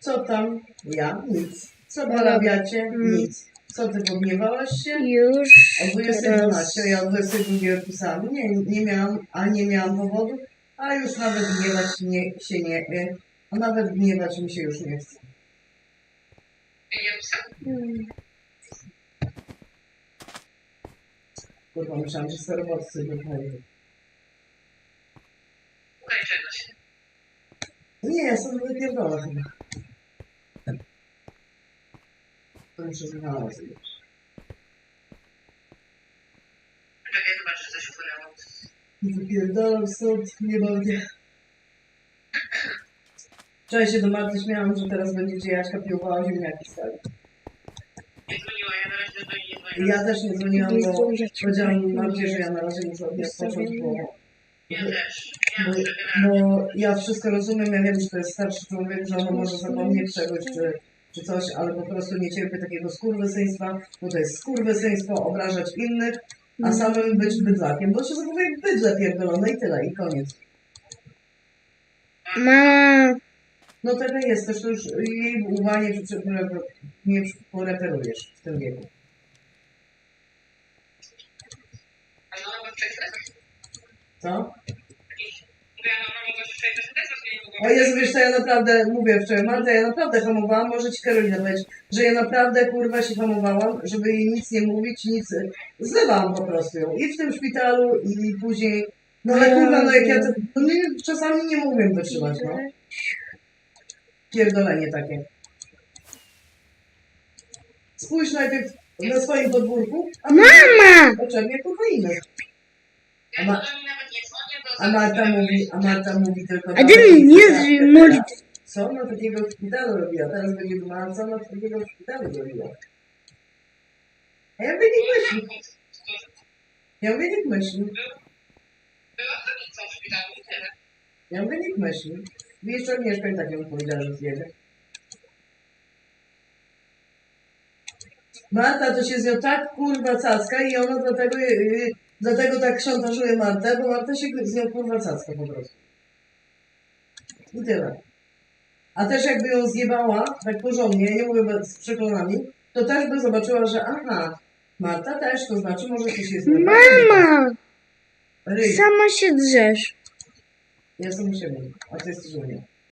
Co tam? Ja? Nic. Co porabiacie? Mm. Nic. Co ty pogniewałaś się? Już O 2012, ja o 22 pisałam. Nie, nie miałam, a nie miałam powodu, a już nawet gniewać nie, się nie, e, a nawet gniewać mi się już nie chce. Mm. Kurwa, myślałam, że sterowodcy wychodzą. Nie, ja sobie wypierdolę chyba. To muszę znaleźć. Czekaj, zobaczę, czy coś. Wypierdalam stąd, nie mogę. Wczoraj się do Marty śmiałam, że teraz będziecie Jaśka piłowała ziemniaki stale. Nie dzwoniła, ja na razie do niej nie. Ja też nie dzwoniłam, bo powiedziałam. Marcie, że ja na razie muszę od niej odpocząć, bo, Ja też. Bo ja wszystko rozumiem, ja wiem, że to jest starszy człowiek, że on może zapomnieć czegoś, czy, czy coś, ale po prostu nie cierpię takiego skurwysyństwa, bo to jest skurwysyństwo obrażać innych, a samym być bydlakiem, bo się zachowuje bydle pierdolone i tyle, i koniec. Mama, No taka jest, też to już jej łba nie, nie poreperujesz w tym wieku. A no. Co? Mówię, no, mogłaś O Jezu, wiesz co, ja naprawdę, mówię wczoraj, Marta, ja naprawdę hamowałam, może Ci Karolina powiedzieć, że ja naprawdę, kurwa, się hamowałam, żeby jej nic nie mówić, nic, zlewałam po prostu ją i w tym szpitalu i później, no ale kurwa, no jak ja, to, no nie, czasami nie mogłem wytrzymać, no, pierdolenie takie. Spójrz najpierw na swoim podwórku, a mama! potrzebnie kurwa innych. Ma- do niej nawet nie dzwonię, bo A Marta zaraz- mówi, a Marta mówi tylko... A ty nie zmóż. Co ona takiego w szpitalu robiła? Teraz będzie dumała, co ona takiego w szpitalu robiła. A ja mówię, niech myśli. Ja mówię, niech myśli. Była choricą w szpitalu i tyle. Ja mówię, niech myśli. Jeszcze Agnieszka i tak ją powiedziała, że zjedzie. Marta to się z nią tak kurwa cacka i ona dlatego, yy, dlatego tak szantażuje Martę, bo Marta się z nią kurwa cacka po prostu. I tyle. A też jakby ją zjebała tak porządnie, nie mówię z przekonami, to też by zobaczyła, że aha, Marta też, to znaczy może coś jest tak. Mama! Ryj, Sama się drzesz. ja jestem u siebie, a ty jesteś u mnie.